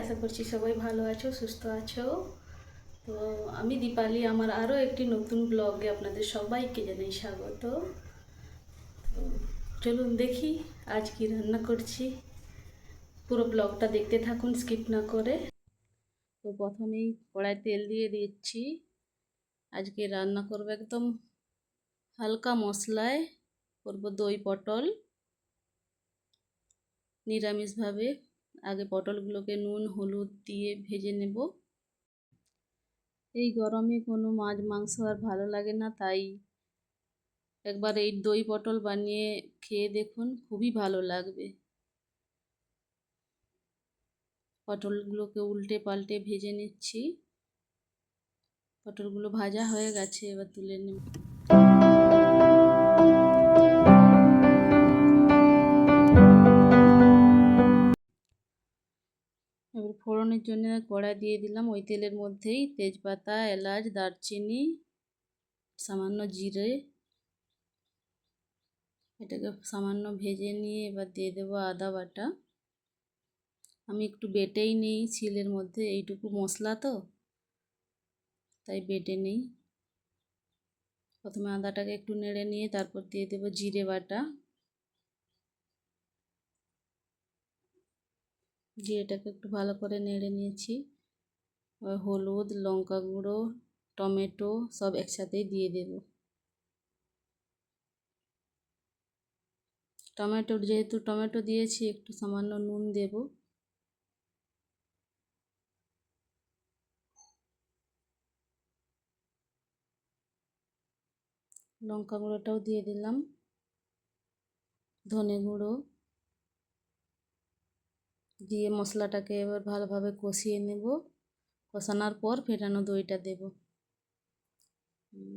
আশা করছি সবাই ভালো আছো, সুস্থ আছো। তো আমি দীপালি, আমার আরও একটি নতুন ব্লগে আপনাদের সবাইকে জানাই স্বাগত। তো চলুন দেখি আজ কি রান্না করছি। পুরো ব্লগটা দেখতে থাকুন স্কিপ না করে। তো প্রথমেই কড়াই তেল দিয়ে দিচ্ছি। আজকে রান্না করব একদম হালকা মশলায়। করব দই পটল। নিরামিষভাবে আগে পটলগুলোকে নুন, হলুদ দিয়ে ভেজে নেব। এই গরমে কোনো মাছ, মাংস আর ভালো লাগে না, তাই একবার এই দই পটল বানিয়ে খেয়ে দেখুন, খুবই ভালো লাগবে। পটলগুলোকে উল্টে পাল্টে ভেজে নিচ্ছি। পটলগুলো ভাজা হয়ে গেছে, এবার তুলে নেব। ফোড়নের জন্য কড়াই দিয়ে দিলাম ওই তেলের মধ্যেই তেজপাতা, এলাচ, দারচিনি, সামান্য জিরে। এটাকে সামান্য ভেজে নিয়ে এবার দিয়ে দেবো আদা বাটা। আমি একটু বেটেই নিই শিলের মধ্যে, এইটুকু মশলা তো, তাই বেটে নিই। প্রথমে আদাটাকে একটু নেড়ে নিয়ে তারপর দিয়ে দেবো জিরে বাটা। জিরেটাকে একটু ভালো করে নেড়ে নিয়েছি। হলুদ, লঙ্কা গুঁড়ো, টমেটো সব একসাথেই দিয়ে দেব। টমেটো, যেহেতু টমেটো দিয়েছি, একটু সামান্য নুন দেব। লঙ্কা গুঁড়োটাও দিয়ে দিলাম। ধনে গুঁড়ো। দিয়ে মশলাটাকে এবার ভালোভাবে কষিয়ে নেব। কষানোর পর ফেটানো দইটা দেব।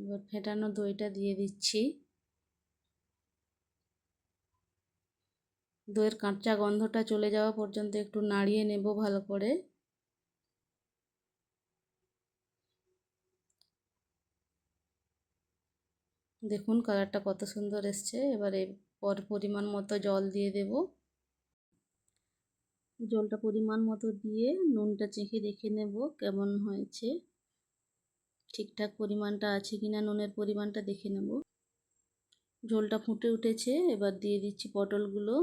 এবার ফেটানো দইটা দিয়ে দিচ্ছি। দইয়ের কাঁচা গন্ধটা চলে যাওয়া পর্যন্ত একটু নাড়িয়ে নেব ভালো করে। দেখুন কালারটা কত সুন্দর এসছে। এবারে পর পরিমাণ মতো জল দিয়ে দেব। জলটা পরিমাণ মতো দিয়ে নুনটা চেখে দেখে নেব কেমন হয়েছে। ঠিকঠাক পরিমাণটা আছে কিনা নুনের পরিমাণটা দেখে নেব। ঝোলটা ফুটে উঠেছে, এবার দিয়ে দিচ্ছি পটলগুলো।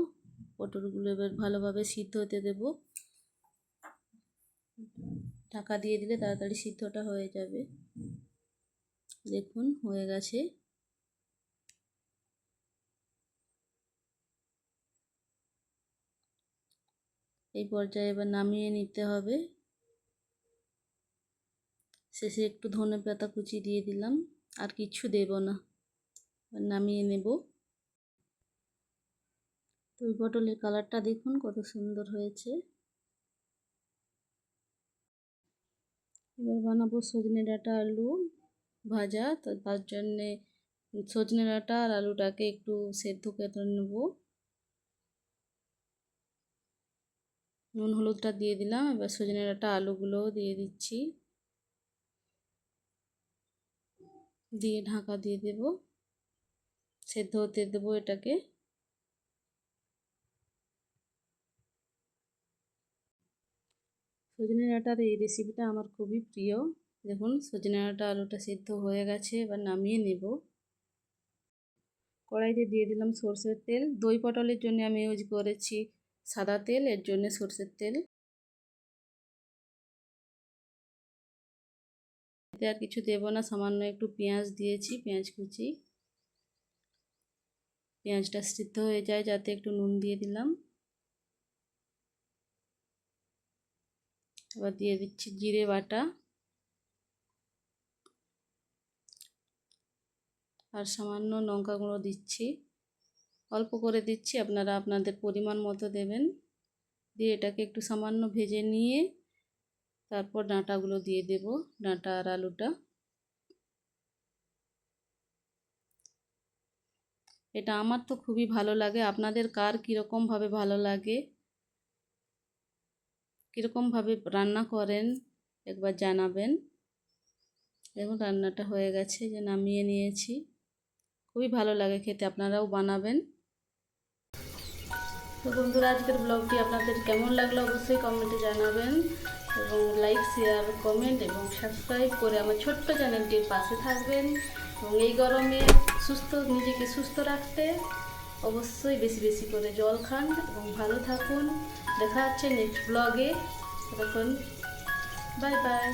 পটলগুলো এবার ভালোভাবে সিদ্ধ হতে দেব। ঢাকা দিয়ে দিলে তাড়াতাড়ি সিদ্ধটা হয়ে যাবে। দেখুন, হয়ে গেছে। এই পর্যায়ে এবার নামিয়ে নিতে হবে। শেষে একটু ধনে পাতা কুচি দিয়ে দিলাম, আর কিছু দেব না। নামিয়ে নেব। ওই পটলের কালারটা দেখুন কত সুন্দর হয়েছে। এবার বানাবো সজনে ডাঁটা আলু ভাজা। তার জন্যে সজনে ডাঁটা আর আলুটাকে একটু সেদ্ধ করে নেব। নুন হলুদটা দিয়ে দিলাম, এবার সজনে ডাঁটা আলুগুলোও দিয়ে দিচ্ছি। দিয়ে ঢাকা দিয়ে দেব। সেদ্ধ হতে দেবো এটাকে। সজনে ডাঁটার এই রেসিপিটা আমার খুবই প্রিয়। দেখুন সজনে ডাঁটা আলুটা সেদ্ধ হয়ে গেছে, এবার নামিয়ে নেব। কড়াইতে দিয়ে দিলাম সর্ষের তেল। দই পটলের জন্য আমি ইউজ করেছি সাদা তেল, এর জন্য সর্ষের তেল। এতে আর কিছু দেবো না, সামান্য একটু পেঁয়াজ দিয়েছি, পেঁয়াজ কুচি। পেঁয়াজটা সিদ্ধ হয়ে যায়, যাতে একটু নুন দিয়ে দিলাম। এবার দিয়ে দিচ্ছি জিরে বাটা। আর সামান্য লঙ্কা গুঁড়ো দিচ্ছি। অল্প করে দিচ্ছি, আপনারা আপনাদের পরিমাণ মতো দেবেন। দিয়ে এটাকে একটু সামান্য ভেজে নিয়ে তারপর ডাঁটাগুলো দিয়ে দেব, ডাঁটা আর আলুটা। এটা আমার তো খুবই ভালো লাগে। আপনাদের কার কীরকমভাবে ভালো লাগে? কীরকমভাবে রান্না করেন? একবার জানাবেন। দেখুন, রান্নাটা হয়ে গেছে, যে নামিয়ে নিয়েছি। খুবই ভালো লাগে খেতে, আপনারাও বানাবেন। তো বন্ধুরা, আজকের ব্লগটি আপনাদের কেমন লাগল অবশ্যই কমেন্টে জানাবেন এবং লাইক শেয়ার কমেন্ট এবং সাবস্ক্রাইব করে আমার ছোট্ট চ্যানেলটির পাশে থাকবেন এবং এই গরমে সুস্থ, নিজেকে সুস্থ রাখতে অবশ্যই বেশি বেশি করে জল খান এবং ভালো থাকুন। দেখা হচ্ছে নেক্সট ব্লগে তখন বাই বাই